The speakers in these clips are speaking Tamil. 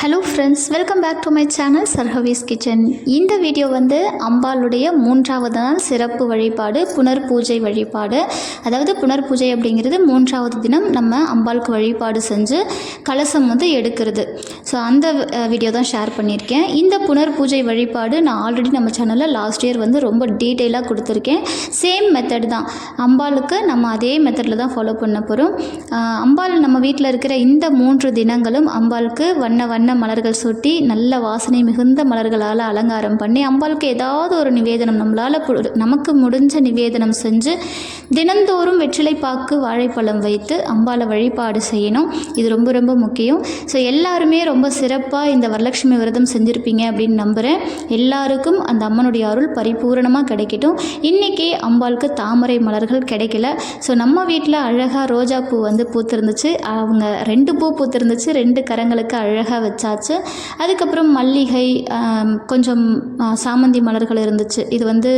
Hello friends welcome back to my channel சர்ஹவீஸ் kitchen இந்த வீடியோ வந்து அம்பாளுடைய மூன்றாவது நாள் சிறப்பு வழிபாடு புனர் பூஜை வழிபாடு. அதாவது புனர் பூஜை அப்படிங்கிறது மூன்றாவது தினம் நம்ம அம்பாளுக்கு வழிபாடு செஞ்சு கலசம் வந்து எடுக்கிறது. ஸோ அந்த வீடியோ தான் ஷேர் பண்ணியிருக்கேன். இந்த புனர் பூஜை வழிபாடு நான் ஆல்ரெடி நம்ம சேனலில் லாஸ்ட் இயர் வந்து ரொம்ப டீட்டெயிலாக கொடுத்துருக்கேன். சேம் மெத்தட் தான். அம்பாளுக்கு நம்ம அதே மெத்தடில் தான் ஃபாலோ பண்ண போகிறோம் அம்பாள் நம்ம வீட்டில் இருக்கிற இந்த மூன்று தினங்களும் அம்பாளுக்கு வண்ண வண்ண மலர்கள் சூட்டி நல்ல வாசனை மிகுந்த மலர்களால் அலங்காரம் பண்ணி அம்பாளுக்கு ஏதாவது ஒரு நிவேதனம் நம்மளால் நமக்கு முடிஞ்ச நிவேதனம் செஞ்சு தினந்தோறும் வெற்றிலை பாக்கு வாழைப்பழம் வைத்து அம்பாளை வழிபாடு செய்யணும். இது ரொம்ப ரொம்ப முக்கியம். ஸோ எல்லாருமே ரொம்ப சிறப்பாக இந்த வரலட்சுமி விரதம் செஞ்சுருப்பீங்க அப்படின்னு நம்புகிறேன் எல்லாருக்கும் அந்த அம்மனுடைய அருள் பரிபூரணமாக கிடைக்கட்டும். இன்றைக்கி அம்பாளுக்கு தாமரை மலர்கள் கிடைக்கல. ஸோ நம்ம வீட்டில் அழகாக ரோஜா பூ வந்து பூத்திருந்துச்சு. அவங்க ரெண்டு பூ பூத்திருந்துச்சு. ரெண்டு கரங்களுக்கு அழகாக வச்சு வச்சாச்சு. அதுக்கப்புறம் மல்லிகை கொஞ்சம் சாமந்தி மலர்கள் இருந்துச்சு. இது வந்து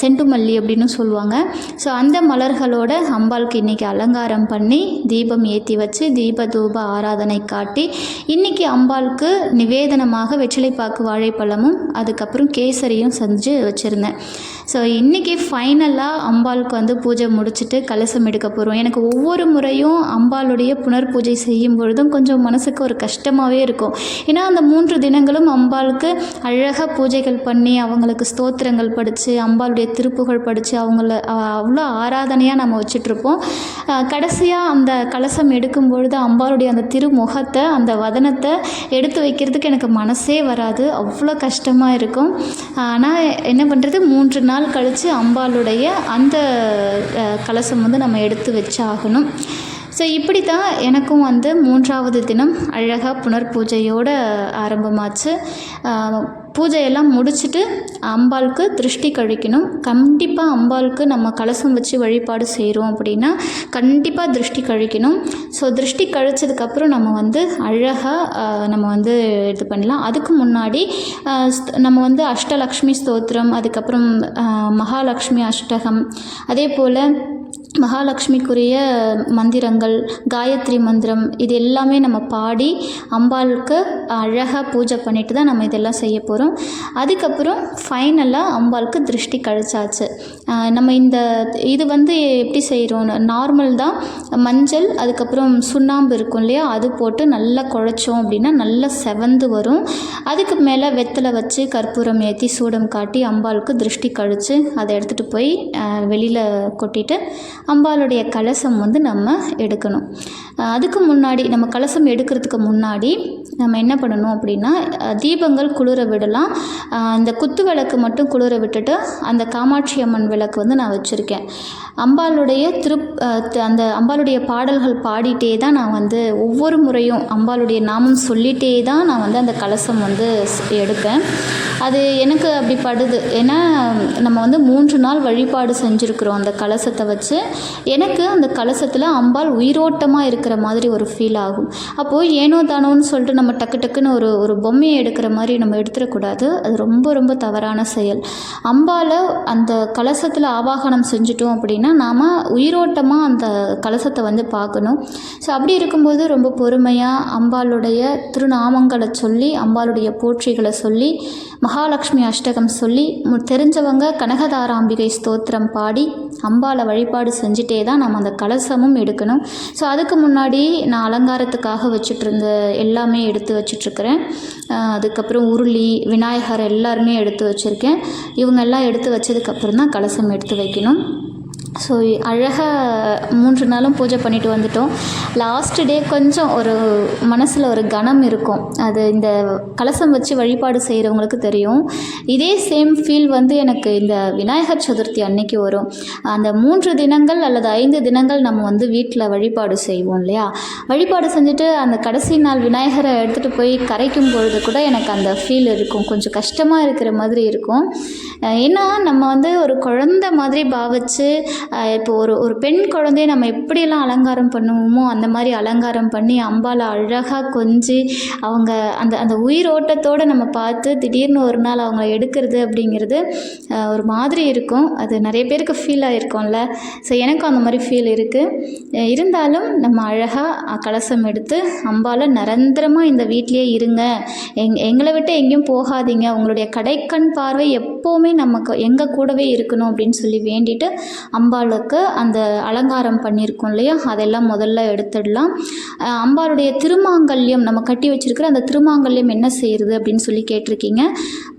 செண்டு மல்லி அப்படின்னு சொல்லுவாங்க. ஸோ அந்த மலர்களோட அம்பாளுக்கு இன்றைக்கி அலங்காரம் பண்ணி தீபம் ஏற்றி வச்சு தீப தூப ஆராதனை காட்டி இன்றைக்கி அம்பாளுக்கு நிவேதனமாக வெற்றிலைப்பாக்கு வாழைப்பழமும் அதுக்கப்புறம் கேசரியும் செஞ்சு வச்சுருந்தேன். ஸோ இன்றைக்கி ஃபைனலாக அம்பாளுக்கு வந்து பூஜை முடிச்சுட்டு கலசம் எடுக்க போகிறோம் எனக்கு ஒவ்வொரு முறையும் அம்பாளுடைய புனர் பூஜை செய்யும் பொழுதும் கொஞ்சம் மனசுக்கு ஒரு கஷ்டமாகவே இருக்கும். ஏன்னா அந்த மூன்று தினங்களும் அம்பாளுக்கு அழகாக பூஜைகள் பண்ணி அவங்களுக்கு ஸ்தோத்திரங்கள் படித்து அம்பாளுடைய திருப்புகழ் படித்து அவங்கள அவ்வளோ ஆராதனையாக நம்ம வச்சிட்ருப்போம். கடைசியாக அந்த கலசம் எடுக்கும் பொழுது அம்பாளுடைய அந்த திருமுகத்தை அந்த வதனத்தை எடுத்து வைக்கிறதுக்கு எனக்கு மனசே வராது. அவ்வளோ கஷ்டமாக இருக்கும். ஆனால் என்ன பண்ணுறது மூன்று நாள் கழித்து அம்பாளுடைய அந்த கலசம் வந்து நம்ம எடுத்து வச்சாகணும். ஸோ இப்படி தான் எனக்கும் வந்து மூன்றாவது தினம் அழகாக புனர் பூஜையோடு ஆரம்பமாச்சு பூஜையெல்லாம் முடிச்சுட்டு அம்பாளுக்கு திருஷ்டி கழிக்கணும். கண்டிப்பாக அம்பாளுக்கு நம்ம கலசம் வச்சு வழிபாடு செய்கிறோம் அப்படின்னா கண்டிப்பாக திருஷ்டி கழிக்கணும். ஸோ திருஷ்டி கழிச்சதுக்கப்புறம் நம்ம வந்து அழகாக நம்ம வந்து இது பண்ணலாம். அதுக்கு முன்னாடி நம்ம வந்து அஷ்டலக்ஷ்மி ஸ்தோத்திரம் அதுக்கப்புறம் மகாலட்சுமி அஷ்டகம் அதே போல் மகாலட்சுமிக்குரிய மந்திரங்கள் காயத்ரி மந்திரம் இது எல்லாமே நம்ம பாடி அம்பாளுக்கு அழகாக பூஜை பண்ணிட்டு தான் நம்ம இதெல்லாம் செய்ய போகிறோம் அதுக்கப்புறம் ஃபைனலாக அம்பாளுக்கு திருஷ்டி கழிச்சாச்சு. நம்ம இந்த இது வந்து எப்படி செய்கிறோம் நார்மல் தான் மஞ்சள் அதுக்கப்புறம் சுண்ணாம்பு இருக்கும் இல்லையா? அது போட்டு நல்லா குழைச்சோம் அப்படின்னா நல்லா செவந்து வரும். அதுக்கு மேலே வெத்தலை வச்சு கற்பூரம் ஏற்றி சூடம் காட்டி அம்பாளுக்கு திருஷ்டி கழித்து அதை எடுத்துகிட்டு போய் வெளியில் கொட்டிட்டு அம்பாளுடைய கலசம் வந்து நம்ம எடுக்கணும். அதுக்கு முன்னாடி நம்ம கலசம் எடுக்கிறதுக்கு முன்னாடி நம்ம என்ன பண்ணணும் அப்படின்னா தீபங்கள் குளிர விடலாம். இந்த குத்து விளக்கு மட்டும் குளிர விட்டுட்டு அந்த காமாட்சி அம்மன் விளக்கு வந்து நான் வச்சுருக்கேன். அம்பாளுடைய திருப் அந்த அம்பாளுடைய பாடல்கள் பாடிட்டே தான் நான் வந்து ஒவ்வொரு முறையும் அம்பாளுடைய நாமம் சொல்லிட்டே தான் நான் வந்து அந்த கலசம் வந்து எடுப்பேன். அது எனக்கு அப்படி படுது. ஏன்னா நம்ம வந்து மூன்று நாள் வழிபாடு செஞ்சுருக்குறோம் அந்த கலசத்தை வச்சு. எனக்கு அந்த கலசத்தில் அம்பாள் உயிரோட்டமாக இருக்கிற மாதிரி ஒரு ஃபீல் ஆகும். அப்போது ஏனோ தானோன்னு சொல்லிட்டு நம்ம டக்கு டக்குன்னு ஒரு ஒரு பொம்மையை எடுக்கிற மாதிரி நம்ம எடுத்துடக்கூடாது. அது ரொம்ப ரொம்ப தவறான செயல். அம்பாலை அந்த கலசத்தில் ஆவாகனம் செஞ்சுட்டோம் அப்படின்னா நாம் உயிரோட்டமாக அந்த கலசத்தை வந்து பார்க்கணும். ஸோ அப்படி இருக்கும்போது ரொம்ப பொறுமையாக அம்பாளுடைய திருநாமங்களை சொல்லி அம்பாளுடைய போற்றிகளை சொல்லி மகாலட்சுமி அஷ்டகம் சொல்லி மு- தெரிஞ்சவங்க கனகதாராம்பிகை ஸ்தோத்திரம் பாடி அம்பாளை வழிபாடு செஞ்சுட்டே தான் நம்ம அந்த கலசமும் எடுக்கணும். ஸோ அதுக்கு முன்னாடி நான் அலங்காரத்துக்காக வச்சுட்டு இருந்த எல்லாமே எடுத்து வச்சிட்ருக்கிறேன் அதுக்கப்புறம் உருளி விநாயகர் எல்லாருமே எடுத்து வச்சுருக்கேன். இவங்க எல்லாம் எடுத்து வச்சதுக்கப்புறம் தான் கலசம் எடுத்து வைக்கணும். ஸோ அழகாக மூன்று நாளும் பூஜை பண்ணிட்டு வந்துட்டோம். லாஸ்ட் டே கொஞ்சம் ஒரு மனசில் ஒரு கணம் இருக்கும். அது இந்த கலசம் வச்சு வழிபாடு செய்கிறவங்களுக்கு தெரியும். இதே சேம் ஃபீல் வந்து எனக்கு இந்த விநாயகர் சதுர்த்தி அன்னைக்கு வரும். அந்த மூன்று தினங்கள் அல்லது ஐந்து தினங்கள் நம்ம வந்து வீட்டில் வழிபாடு செய்வோம் இல்லையா? வழிபாடு செஞ்சுட்டு அந்த கடைசி நாள் விநாயகரை எடுத்துகிட்டு போய் கரைக்கும் பொழுது கூட எனக்கு அந்த ஃபீல் இருக்கும். கொஞ்சம் கஷ்டமாக இருக்கிற மாதிரி இருக்கும். ஏன்னா நம்ம வந்து ஒரு குழந்த மாதிரி பாவிச்சு இப்போ ஒரு ஒரு பெண் குழந்தைய நம்ம எப்படியெல்லாம் அலங்காரம் பண்ணுவோமோ அந்த மாதிரி அலங்காரம் பண்ணி அம்பாவை அழகாக கொஞ்சி அவங்க அந்த அந்த உயிரோட்டத்தோடு நம்ம பார்த்து திடீர்னு ஒரு நாள் அவங்க எடுக்கிறது அப்படிங்கிறது ஒரு மாதிரி இருக்கும். அது நிறைய பேருக்கு ஃபீல் ஆகிருக்கும்ல ஸோ எனக்கும் அந்த மாதிரி ஃபீல் இருக்குது இருந்தாலும் நம்ம அழகாக கலசம் எடுத்து அம்பால நிரந்தரமாக இந்த வீட்லேயே இருங்க. எங் எங்களை விட்டு எங்கேயும் போகாதீங்க. உங்களுடைய கடைக்கண் பார்வை எப்போவுமே நமக்கு எங்கள் கூடவே இருக்கணும் அப்படின்னு சொல்லி வேண்டிட்டு அம்பாளுக்கு அந்த அலங்காரம் பண்ணியிருக்கோம் இல்லையா? அதெல்லாம் முதல்ல எடுத்துடலாம். அம்பாளுடைய திருமாங்கல்யம் நம்ம கட்டி வச்சிருக்கிற அந்த திருமாங்கல்யம் என்ன செய்கிறது அப்படின்னு சொல்லி கேட்டிருக்கீங்க.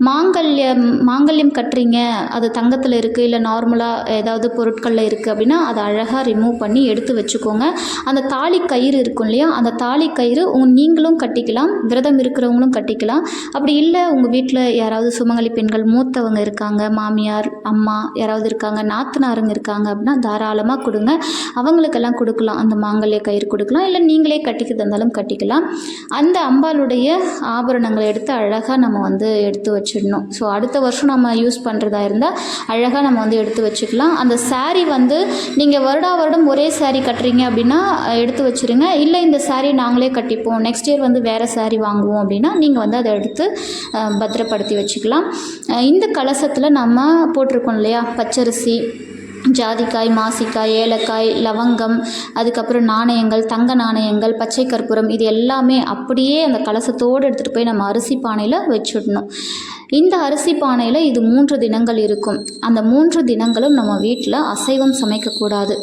மாங்கல்யம் மாங்கல்யம் கட்டுறீங்க அது தங்கத்தில் இருக்குது இல்லை நார்மலாக ஏதாவது பொருட்களில் இருக்குது அப்படின்னா அதை அழகாக ரிமூவ் பண்ணி எடுத்து வச்சுக்கோங்க. அந்த தாலி கயிறு இருக்கும் இல்லையா? அந்த தாலி கயிறு நீங்களும் கட்டிக்கலாம் விரதம் இருக்கிறவங்களும் கட்டிக்கலாம். அப்படி இல்லை உங்கள் வீட்டில் யாராவது சுமங்கலி பெண்கள் மூத்தவங்க இருக்காங்க மாமியார் அம்மா யாராவது இருக்காங்க நாத்தனாருங்க இருக்காங்க அப்படின்னா தாராளமாக கொடுங்க. அவங்களுக்கெல்லாம் கொடுக்கலாம். அந்த மாங்கல்ய கயிறு கொடுக்கலாம். இல்லை நீங்களே கட்டிக்க தந்தாலும் கட்டிக்கலாம். அந்த அம்பாளுடைய ஆபரணங்களை எடுத்து அழகாக நம்ம வந்து எடுத்து வச்சிடணும். ஸோ அடுத்த வருஷம் நம்ம யூஸ் பண்ணுறதா இருந்தால் அழகாக நம்ம வந்து எடுத்து வச்சுக்கலாம். அந்த சாரீ வந்து நீங்கள் வருடா வருடம் ஒரே சாரீ கட்டுறீங்க அப்படின்னா எடுத்து வச்சுருங்க. இல்லை இந்த சாரீ நாங்களே கட்டிப்போம். நெக்ஸ்ட் இயர் வந்து வேறு சாரீ வாங்குவோம் அப்படின்னா நீங்கள் வந்து அதை எடுத்து பத்திரப்படுத்தி வச்சுக்கலாம். இந்த கலசத்தில் நம்ம போட்டிருக்கோம் இல்லையா? பச்சரிசி ஜாதிக்காய் மாசிக்காய் ஏலக்காய் லவங்கம் அதுக்கப்புறம் நாணயங்கள் தங்க நாணயங்கள் பச்சை கற்பூரம் இது எல்லாமே அப்படியே அந்த கலசத்தோடு எடுத்துகிட்டு போய் நம்ம அரிசி பானையில் வச்சுடணும். இந்த அரிசி பானையில் இது மூன்று தினங்கள் இருக்கும். அந்த மூன்று தினங்களும் நம்ம வீட்டில் அசைவம் சமைக்கக்கூடாது.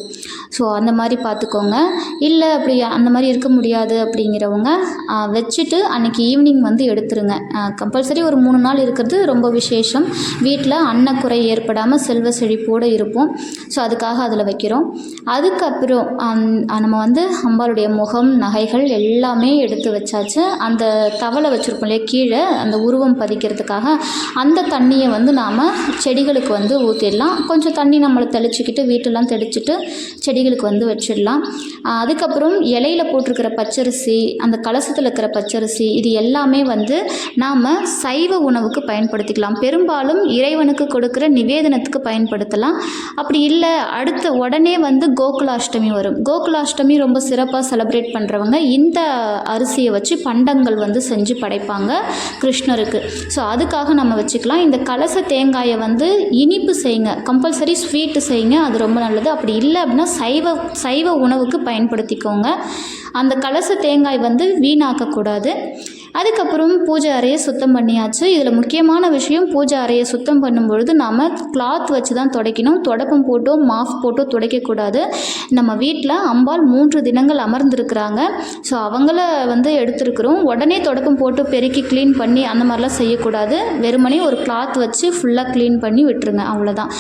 ஸோ அந்த மாதிரி பார்த்துக்கோங்க. இல்லை அப்படி அந்த மாதிரி இருக்க முடியாது அப்படிங்கிறவங்க வச்சுட்டு அன்னைக்கு ஈவினிங் வந்து எடுத்துருங்க. கம்பல்சரி ஒரு மூணு நாள் இருக்கிறது ரொம்ப விசேஷம். வீட்டில் அன்னக்குறை ஏற்படாமல் செல்வ செழிப்போடு இருப்போம். ஸோ அதுக்காக அதில் வைக்கிறோம். அதுக்கப்புறம் அந்- நம்ம வந்து அம்பாளுடைய முகம் நகைகள் எல்லாமே எடுத்து வச்சாச்சு. அந்த தவளை வச்சுருப்போம் இல்லையா கீழே அந்த உருவம் பதிக்கிறதுக்காக அந்த தண்ணியை வந்து நாம் செடிகளுக்கு வந்து ஊற்றிடலாம் கொஞ்சம் தண்ணி நம்மளை தெளிச்சுக்கிட்டு வீட்டெல்லாம் தெளிச்சுட்டு செடிகளுக்கு வந்து வச்சிடலாம். அதுக்கப்புறம் இலையில போட்டிருக்கிற பச்சரிசி அந்த கலசத்தில் இருக்கிற பச்சரிசி இது எல்லாமே வந்து நாம் சைவ உணவுக்கு பயன்படுத்திக்கலாம். பெரும்பாலும் இறைவனுக்கு கொடுக்குற நிவேதனத்துக்கு பயன்படுத்தலாம். அப்படி இல்லை அடுத்த உடனே வந்து கோகுலாஷ்டமி வரும். கோகுலாஷ்டமி ரொம்ப சிறப்பாக செலிப்ரேட் பண்ணுறவங்க இந்த அரிசியை வச்சு பண்டங்கள் வந்து செஞ்சு படைப்பாங்க கிருஷ்ணருக்கு. ஸோ அதுக்காக நம்ம வச்சுக்கலாம். இந்த கலச தேங்காயை வந்து இனிப்பு செய்யுங்க. கம்பல்சரி ஸ்வீட்டு செய்யுங்க. அது ரொம்ப நல்லது. அப்படி இல்லை அப்படின்னா சைவ சைவ உணவுக்கு பயன்படுத்திக்கோங்க. அந்த கலச தேங்காய் வந்து வீணாக்கக்கூடாது. அதுக்கப்புறம் பூஜை அறையை சுத்தம் பண்ணியாச்சு. இதில் முக்கியமான விஷயம் பூஜை அறையை சுத்தம் பண்ணும் பொழுது நாம் கிளாத் வச்சு தான் துடைக்கணும். தொடப்பம் போட்டோ மாஃப் போட்டோ துடைக்கக்கூடாது. நம்ம வீட்டில் அம்பாள் மூன்று தினங்கள் அமர்ந்திருக்கிறாங்க. ஸோ அவங்கள வந்து எடுத்துருக்குறோம். உடனே தொடக்கம் போட்டு பெருக்கி க்ளீன் பண்ணி அந்த மாதிரிலாம் செய்யக்கூடாது. வெறுமனே ஒரு கிளாத் வச்சு ஃபுல்லாக க்ளீன் பண்ணி விட்டுருங்க. அவ்வளோதான்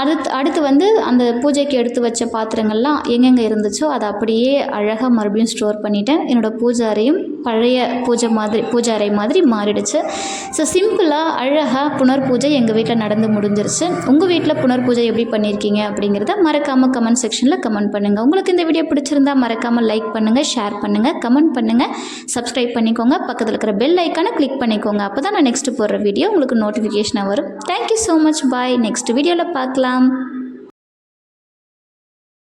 அடுத்து அடுத்து வந்து அந்த பூஜைக்கு எடுத்து வச்ச பாத்திரங்கள்லாம் எங்கெங்கே இருந்துச்சோ அதை அப்படியே அழகாக மறுபடியும் ஸ்டோர் பண்ணிட்டேன். என்னோட பூஜை அறையும் பழைய பூஜை மாதிரி பூஜை அறை மாதிரி மாறிடுச்சு. ஸோ சிம்பிளாக அழகாக புனர் பூஜை எங்கள் வீட்டில் நடந்து முடிஞ்சிருச்சு. உங்கள் வீட்டில் புனர் பூஜை எப்படி பண்ணியிருக்கீங்க அப்படிங்கிறத மறக்காமல் கமெண்ட் செக்ஷனில் கமெண்ட் பண்ணுங்கள் உங்களுக்கு இந்த வீடியோ பிடிச்சிருந்தா மறக்காமல் லைக் பண்ணுங்கள் ஷேர் பண்ணுங்கள் கமெண்ட் பண்ணுங்கள் சப்ஸ்கிரைப் பண்ணிக்கோங்க. பக்கத்தில் இருக்கிற பெல் ஐக்கானை கிளிக் பண்ணிக்கோங்க. அப்போ தான் நான் நெக்ஸ்ட் போடுற வீடியோ உங்களுக்கு நோட்டிஃபிகேஷனாக வரும். Thank you so much bye next வீடியோவில் பார்க்கலாம்.